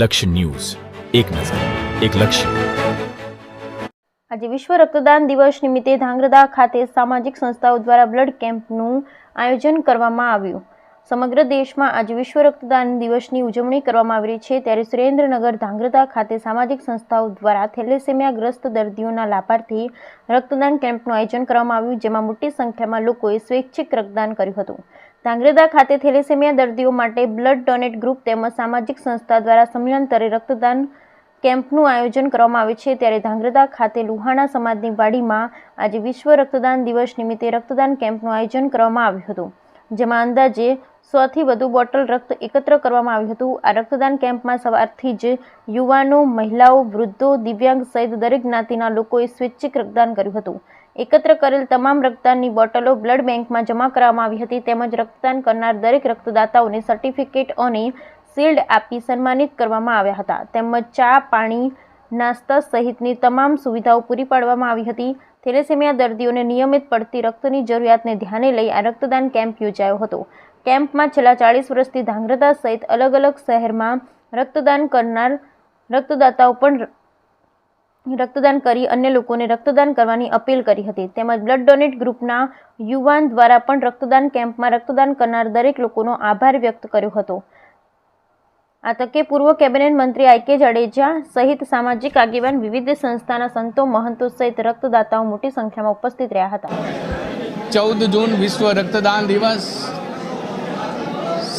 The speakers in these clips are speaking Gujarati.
લક્ષ્ય ન્યૂઝ. એક નજર, એક લક્ષ્ય. આજે વિશ્વ રક્તદાન દિવસ નિમિત્તે ધાંગ્રધા ખાતે સામાજિક સંસ્થાઓ દ્વારા બ્લડ કેમ્પનું આયોજન કરવામાં આવ્યું. સમગ્ર દેશમાં આજે વિશ્વ રક્તદાન દિવસની ઉજવણી કરવામાં આવી રહી છે. ત્યારે સુરેન્દ્રનગર ધાંગ્રધા ખાતે સામાજિક સંસ્થાઓ દ્વારા થેલેસેમિયાગ્રસ્ત દર્દીઓના લાભાર્થી રક્તદાન કેમ્પનું આયોજન કરવામાં આવ્યું, જેમાં મોટી સંખ્યામાં લોકોએ સ્વૈચ્છિક રક્તદાન કર્યું હતું. ધાંગ્રધા ખાતે થેલેસેમિયા દર્દીઓ માટે બ્લડ ડોનેટ ગ્રુપ તેમજ સામાજિક સંસ્થા દ્વારા સમયાંતરે રક્તદાન કેમ્પનું આયોજન કરવામાં આવે છે. ત્યારે ધાંગ્રધા ખાતે લુહાણા સમાજની વાડીમાં આજે વિશ્વ રક્તદાન દિવસ નિમિત્તે રક્તદાન કેમ્પનું આયોજન કરવામાં આવ્યું હતું. જેમાં અંદાજે સોથી વધુ બોટલ રક્ત એકત્ર કરવામાં આવ્યું હતું. આ રક્તદાન કેમ્પમાં સવારથી જ યુવાનો, મહિલાઓ, વૃદ્ધો, દિવ્યાંગ સહિત દરેક જ્ઞાતિના લોકોએ સ્વૈચ્છિક રક્તદાન કર્યું હતું. એકત્ર કરેલ તમામ રક્તદાનની બોટલો બ્લડ બેંકમાં જમા કરવામાં આવી હતી તેમજ રક્તદાન કરનાર દરેક રક્તદાતાઓને સર્ટિફિકેટ અને શિલ્ડ આપી સન્માનિત કરવામાં આવ્યા હતા. તેમજ ચા, પાણી, નાસ્તા સહિતની તમામ સુવિધાઓ પૂરી પાડવામાં આવી હતી. થેલેસેમિયા દર્દીઓને નિયમિત પડતી રક્તની જરૂરિયાતને ધ્યાને લઈ આ રક્તદાન કેમ્પ યોજાયો હતો. કેમ્પમાં છેલ્લા ચાળીસ વર્ષથી ધાંગ્રધા સહિત અલગ અલગ શહેરમાં રક્તદાન કરનાર રક્તદાતાઓ પણ રક્તદાન કરી અન્ય લોકોને રક્તદાન કરવાની અપીલ કરી હતી. તેમજ બ્લડ ડોનેટ ગ્રુપના યુવાન દ્વારા પણ રક્તદાન કેમ્પમાં રક્તદાન કરનાર દરેક લોકોનો આભાર વ્યક્ત કર્યો હતો. આ તકે પૂર્વ કેબિનેટ મંત્રી આઈ કે જાડેજા સહિત સામાજિક આગેવાન વિવિધ સંસ્થાના સંતો મહંતો સહિત રક્તદાતાઓ મોટી સંખ્યામાં ઉપસ્થિત રહ્યા હતા. ચૌદ જૂન વિશ્વ રક્તદાન દિવસ.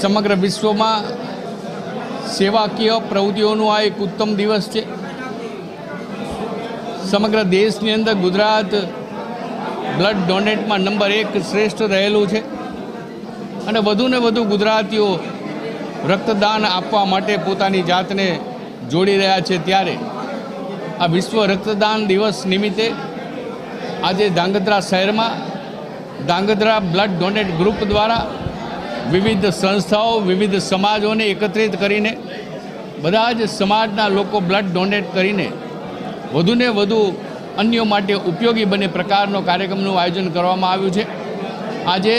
સમગ્ર વિશ્વમાં સેવાકીય પ્રવૃત્તિઓનો આ એક ઉત્તમ દિવસ છે. સમગ્ર દેશની અંદર ગુજરાત બ્લડ ડોનેટમાં નંબર એક શ્રેષ્ઠ રહેલું છે. અને વધુને વધુ ગુજરાતીઓ રક્તદાન આપવા માટે પોતાની જાતને જોડી રહ્યા છે ત્યારે આ વિશ્વ રક્તદાન દિવસ નિમિત્તે આજે ધાંગધ્રા શહેરમાં ધાંગધ્રા બ્લડ ડોનેટ ગ્રુપ દ્વારા વિવિધ સંસ્થાઓ, વિવિધ સમાજોને એકત્રિત કરીને બધા જ સમાજના લોકો બ્લડ ડોનેટ કરીને વધુને વધુ અન્યો માટે ઉપયોગી બને પ્રકારનો કાર્યક્રમનું આયોજન કરવામાં આવ્યું છે. આજે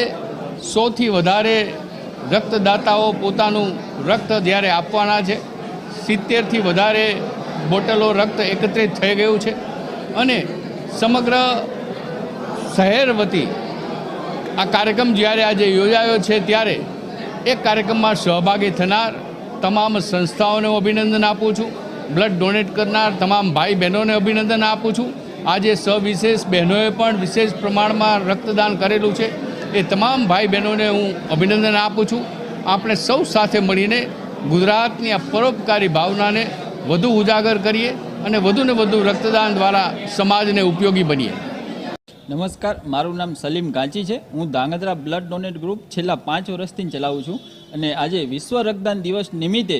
સૌથી વધારે રક્તદાતાઓ પોતાનું રક્ત જ્યારે આપવાના છે, સિત્તેરથી વધારે બોટલો રક્ત એકત્રિત થઈ ગયું છે અને સમગ્ર શહેર વતી આ કાર્યક્રમ જ્યારે આજે યોજાયો છે ત્યારે એ કાર્યક્રમમાં સહભાગી થનાર તમામ સંસ્થાઓને અભિનંદન આપું છું. બ્લડ ડોનેટ કરનાર તમામ ભાઈ બહેનોને અભિનંદન આપું છું. આજે સવિશેષ બહેનોએ પણ વિશેષ પ્રમાણમાં રક્તદાન કરેલું છે. એ તમામ ભાઈ બહેનોને હું અભિનંદન આપું છું. આપણે સૌ સાથે મળીને ગુજરાતની આ પરોપકારી ભાવનાને વધુ ઉજાગર કરીએ અને વધુને વધુ રક્તદાન દ્વારા સમાજને ઉપયોગી બનીએ. નમસ્કાર, મારું નામ સલીમ ગાંચી છે. હું ધાંગધ્રા બ્લડ ડોનેટ ગ્રુપ છેલ્લા પાંચ વર્ષથી ચલાવું છું અને આજે વિશ્વ રક્તદાન દિવસ નિમિત્તે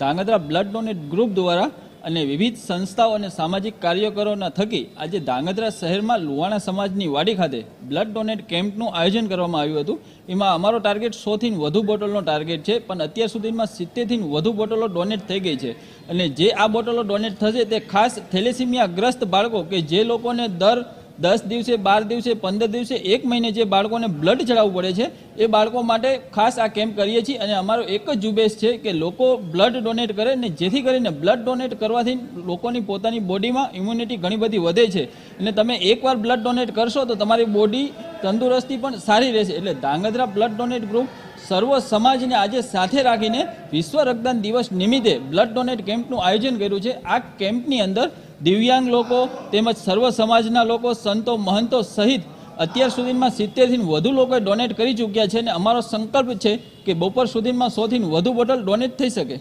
ધાંગધ્રા બ્લડ ડોનેટ ગ્રુપ દ્વારા અને વિવિધ સંસ્થાઓ અને સામાજિક કાર્યકરોના થકી આજે ધાંગધ્રા શહેરમાં લુવાણા સમાજની વાડી ખાતે બ્લડ ડોનેટ કેમ્પનું આયોજન કરવામાં આવ્યું હતું. એમાં અમારો ટાર્ગેટ સોથી વધુ બોટલનો ટાર્ગેટ છે, પણ અત્યાર સુધીમાં સિત્તેરથી વધુ બોટલો ડોનેટ થઈ ગઈ છે. અને જે આ બોટલો ડોનેટ થશે તે ખાસ થેલેસીમિયાગ્રસ્ત બાળકો કે જે લોકોને દર દસ દિવસે, બાર દિવસે, પંદર દિવસે, એક મહિને જે બાળકોને બ્લડ ચડાવવું પડે છે, એ બાળકો માટે ખાસ આ કેમ્પ કરીએ છીએ અને અમારો એક જ ઝુંબેશ છે કે લોકો બ્લડ ડોનેટ કરે ને જેથી કરીને બ્લડ ડોનેટ કરવાથી લોકોની પોતાની બોડીમાં ઇમ્યુનિટી ઘણી બધી વધે છે. અને તમે એકવાર બ્લડ ડોનેટ કરશો તો તમારી બોડી તંદુરસ્તી પણ સારી રહેશે. એટલે ધાંગધ્રા બ્લડ ડોનેટ ગ્રુપ સર્વ સમાજને આજે સાથે રાખીને વિશ્વ રક્તદાન દિવસ નિમિત્તે બ્લડ ડોનેટ કેમ્પનું આયોજન કર્યું છે. આ કેમ્પની અંદર દિવ્યાંગ લોકો તેમજ સર્વ સમાજના લોકો, સંતો, મહંતો સહિત અત્યાર સુધીમાં સિત્તેરથી વધુ લોકોએ ડોનેટ કરી ચૂક્યા છે અને અમારો સંકલ્પ છે કે બપોર સુધીમાં સોથી વધુ બોટલ ડોનેટ થઈ શકે.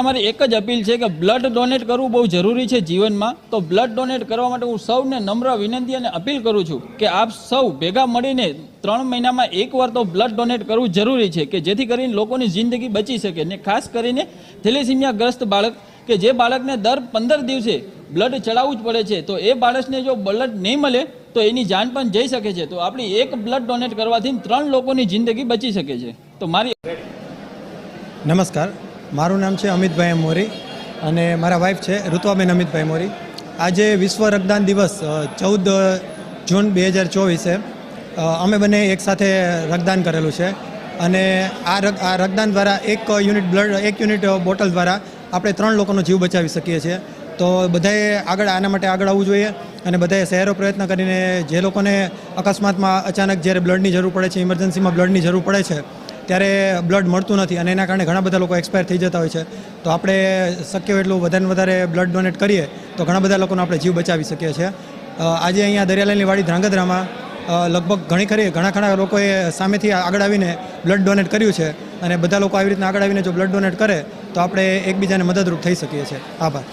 અમારી એક જ અપીલ છે કે બ્લડ ડોનેટ કરવું બહુ જરૂરી છે જીવનમાં. તો બ્લડ ડોનેટ કરવા માટે હું સૌને નમ્ર વિનંતી અને અપીલ કરું છું કે આપ સૌ ભેગા મળીને ત્રણ મહિનામાં એકવાર તો બ્લડ ડોનેટ કરવું જરૂરી છે કે જેથી કરીને લોકોની જિંદગી બચી શકે ને ખાસ કરીને થેલેસીમિયાગ્રસ્ત બાળક કે જે બાળકને દર પંદર દિવસે બ્લડ ચડાવવું જ પડે છે. તો એ બાળકને જો બ્લડ નહીં મળે તો એની જાન પણ જઈ શકે છે. તો આપણી એક બ્લડ ડોનેટ કરવાથી ત્રણ લોકોની જિંદગી બચી શકે છે. તો મારી નમસ્કાર. મારું નામ છે અમિતભાઈ મોરી અને મારા વાઈફ છે ઋત્વાબેન અમિતભાઈ મોરી. આજે વિશ્વ રક્તદાન દિવસ ચૌદ જૂન બે હજાર ચોવીસે. અમે બંને એકસાથે રક્તદાન કરેલું છે અને આ આ રક્તદાન દ્વારા એક યુનિટ બ્લડ, એક યુનિટ બોટલ દ્વારા આપણે ત્રણ લોકોનો જીવ બચાવી શકીએ છીએ. તો બધાએ આગળ આના માટે આગળ આવવું જોઈએ અને બધાએ શહેરો પ્રયત્ન કરીને જે લોકોને અકસ્માતમાં અચાનક જ્યારે બ્લડની જરૂર પડે છે, ઇમરજન્સીમાં બ્લડની જરૂર પડે છે ત્યારે બ્લડ મળતું નથી અને એના કારણે ઘણા બધા લોકો એક્સપાયર થઈ જતા હોય છે. તો આપણે શક્ય એટલું વધારે વધારે બ્લડ ડોનેટ કરીએ, તો ઘણા બધા લોકોનો આપણે જીવ બચાવી શકીએ છીએ. આજે અહીંયા દરિયાલાલની વાડી ધ્રાંગધ્રામાં લગભગ ઘણી ખરી, ઘણા ઘણા લોકોએ સામેથી આગળ આવીને બ્લડ ડોનેટ કર્યું છે અને બધા લોકો આવી રીતના આગળ આવીને જો બ્લડ ડોનેટ કરે, તો આપણે એકબીજાને મદદરૂપ થઈ શકીએ છીએ. આભાર.